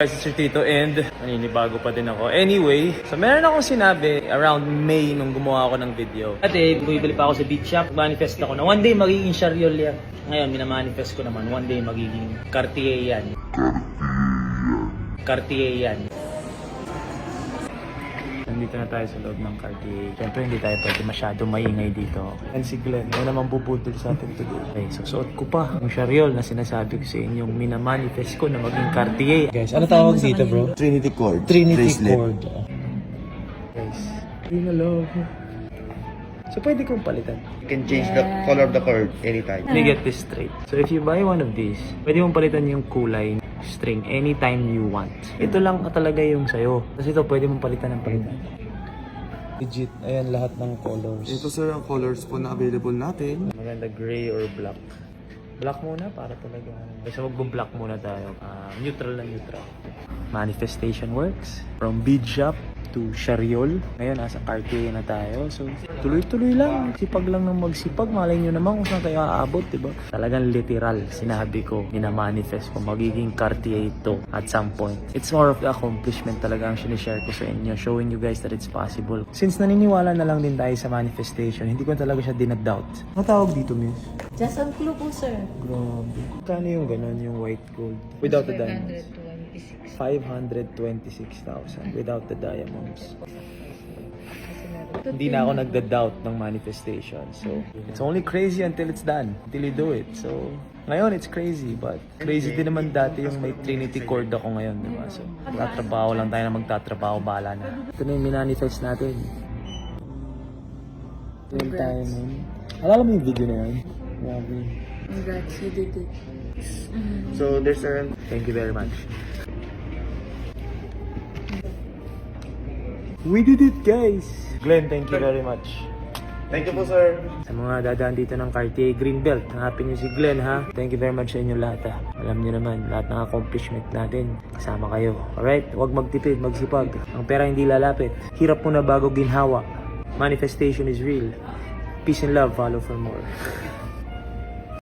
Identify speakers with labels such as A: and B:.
A: Guys, it's your Tito and naninibago pa din ako. Anyway, so meron akong sinabi around May nung gumawa ako ng video.
B: Dati, bumibili pa ako sa beach shop. Manifest ako na one day magiging Shariol yan. Ngayon, minamanifest ko naman, one day magiging Cartier yan. Cartier yan.
A: Nandito na tayo sa loob ng Cartier. Siyempre, hindi tayo pwede masyado maingay dito. And si Glenn, may naman bubudol sa atin today. Okay, so suot ko pa yung Shariol na sinasabi ko sa inyo, yung minamanifest ko na maging Cartier. Guys, ano tawag dito bro?
C: Trinity cord.
A: Trinity
C: bracelet.
A: cord. Guys, yun na love. So, pwede kong palitan.
C: You can change the color of the cord anytime.
A: Let me get this straight. So if you buy one of these, pwede mong palitan yung kulay string anytime you want. Ito lang talaga yung sayo. Kasi ito pwede mong palitan ng palitan. Legit, ayan lahat ng colors.
C: Ito sir ang colors po na available natin.
A: Maganda gray or black. Black muna para talaga. Basta magbo-black muna tayo. Ah, neutral na neutral. Manifestation works. From bead shop to Shariol. Ngayon, nasa Cartier na tayo. So, tuloy-tuloy lang. Sipag lang ng magsipag. Malay nyo naman kung saan tayo aabot, di ba? Talagang literal, sinabi ko, minamanifest ko, magiging Cartier ito at some point. It's more of the accomplishment talaga ang sinishare ko sa inyo, showing you guys that it's possible. Since naniniwala na lang din tayo sa manifestation, hindi ko talaga siya dinag-doubt. Ano tawag dito, miss?
D: Just on clue po, sir.
A: Grabe. Kano yung ganun, yung white gold? Without the diamonds?
D: 526.
A: 526,000 without the diamonds. Hindi na ako nagda-doubt ng manifestation. So, it's only crazy until it's done. Until you do it. So, ngayon it's crazy. But crazy din naman dati yung may Trinity cord ako ngayon. Di ba? So, magtatrabaho lang tayo na magtatrabaho. Bahala na. Ito na yung minanifest natin. Yung tayo nun. Alala mo yung video na yun? Grabe.
D: Congrats, you did it.
C: So there's a
A: Thank you very much. We did it, guys! Glenn, thank you very much.
C: Thank you po sir.
A: Sa mga dadaan dito ng Cartier Greenbelt, hanapin niyo si Glenn ha. Thank you very much sa inyo lahat ha. Alam niyo naman, lahat ng accomplishment natin, kasama kayo. Alright? Huwag magtipid, magsipag. Ang pera hindi lalapit. Hirap muna bago ginhawa. Manifestation is real. Peace and love, follow for more.